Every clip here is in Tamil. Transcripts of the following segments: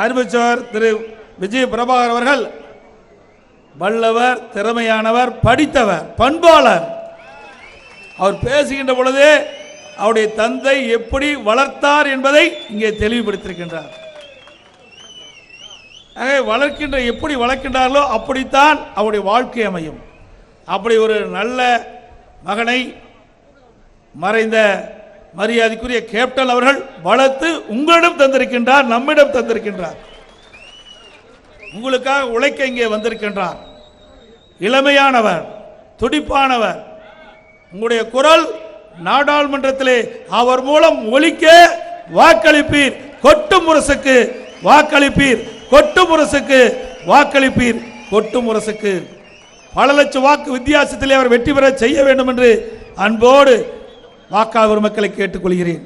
அறிவிச்சவர் திரு விஜய் பிரபாகர் அவர்கள் வல்லவர் திறமையானவர் படித்தவர் பண்பாளர். அவர் பேசுகின்ற பொழுது அவருடைய தந்தை எப்படி வளர்த்தார் என்பதை இங்கே தெளிவுபடுத்தியிருக்கின்றார். வளர்க்கின்ற எப்படி வளர்க்கின்றார்களோ அப்படித்தான் அவருடைய வாழ்க்கை அமையும். அப்படி ஒரு நல்ல மகனை மறைந்த மரியாதைக்குரிய கேப்டன் அவர்கள் வளர்த்து உங்களிடம் தந்திருக்கின்றார் நம்மிடம் தந்திருக்கின்றார். உங்களுக்காக உழைக்க இங்கே வந்திருக்கின்றார். இளமையானவர் துடிப்பானவர். உங்களுடைய குரல் நாடாளுமன்றத்திலே அவர் மூலம் ஒழிக்க வாக்களிப்பீர் கொட்டு முரசுக்கு வாக்களிப்பீர் கொட்டு முரசுக்கு வாக்களிப்பீர் கொட்டு முரசுக்கு. பல லட்சம் வாக்கு வித்தியாசத்திலே அவர் வெற்றி பெற செய்ய வேண்டும் என்று அன்போடு வாக்காளர் மக்களை கேட்டுக்கொள்கிறேன்.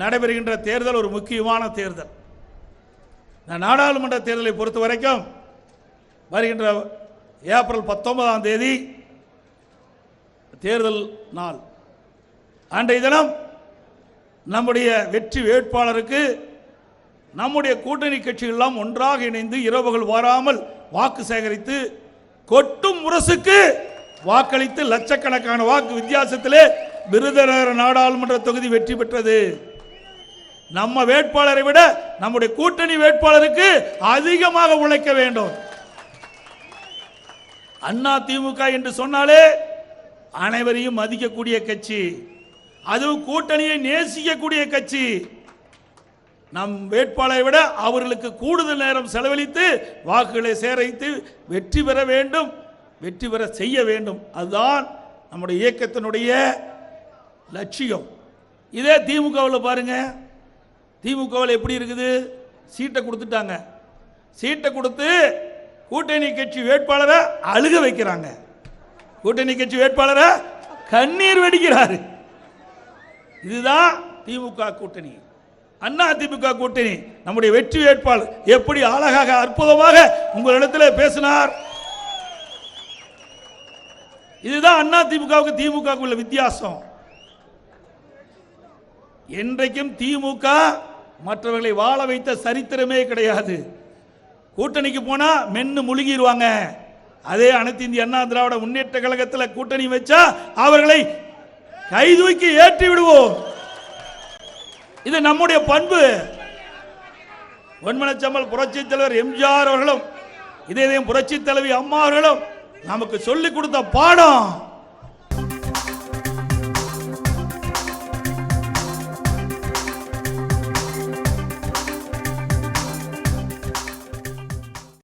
நடைபெறுகின்ற தேர்தல் ஒரு முக்கியமான தேர்தல். நாடாளுமன்ற தேர்தலை பொறுத்த வரைக்கும் வருகின்ற ஏப்ரல் பத்தொன்பதாம் தேதி தேர்தல் நாள். அன்றைய தினம் நம்முடைய வெற்றி வேட்பாளருக்கு நம்முடைய கூட்டணி கட்சிகள்லாம் ஒன்றாக இணைந்து இரவுகள் வராமல் வாக்கு சேகரித்து கொட்டும் முரசுக்கு வாக்களித்து லட்சக்கணக்கான வாக்கு வித்தியாசத்திலே விருதுநகர் நாடாளுமன்ற தொகுதி வெற்றி பெற்றது. நம்ம வேட்பாளரை விட நம்முடைய கூட்டணி வேட்பாளருக்கு அதிகமாக உழைக்க வேண்டும். அண்ணா திமுக என்று சொன்னாலே அனைவரையும் மதிக்கக்கூடிய கட்சி. அதுவும் கூட்டணியை நேசிக்கக்கூடிய கட்சி. நம் வேட்பாளரை விட அவர்களுக்கு கூடுதல் நேரம் செலவழித்து வாக்குகளை சேகரித்து வெற்றி பெற வேண்டும். வெற்றி பெற செய்ய வேண்டும். அதுதான் நம்முடைய இயக்கத்தினுடைய லட்சியம். இதே திமுகவில் பாருங்க. திமுகவில் எப்படி இருக்குது? சீட்டை கொடுத்துட்டாங்க. சீட்டை கொடுத்து கூட்டணி கட்சி வேட்பாளரை அழுக வைக்கிறாங்க. கூட்டணி கட்சி வேட்பாளரை கண்ணீர் வெடிக்கிறாரு. இதுதான் திமுக கூட்டணி. அண்ணா திமுக கூட்டணி. நம்முடைய வெற்றி வேட்பாளர் எப்படி அழகாக அற்புதமாக உங்களிடத்தில் பேசினார். இதுதான் அண்ணா திமுகவுக்கு திமுக உள்ள வித்தியாசம். என்றைக்கும் திமுக மற்றவர்களை வாழ வைத்த சரித்திரமே கிடையாது. கூட்டணிக்கு போனா மென்னு முழுகிடுவாங்க அதே அனைத்து இந்திய அண்ணா திராவிட முன்னேற்ற கழகத்தில் கூட்டணி வச்சா அவர்களை கைதூக்கி ஏற்றி விடுவோம். இது நம்முடைய பண்பு. ஒன்மனச்சம்மல் புரட்சி தலைவர் எம்ஜிஆர் அவர்களும் இதே புரட்சி தலைவி அம்மா அவர்களும் நமக்கு சொல்லிக் கொடுத்த பாடம்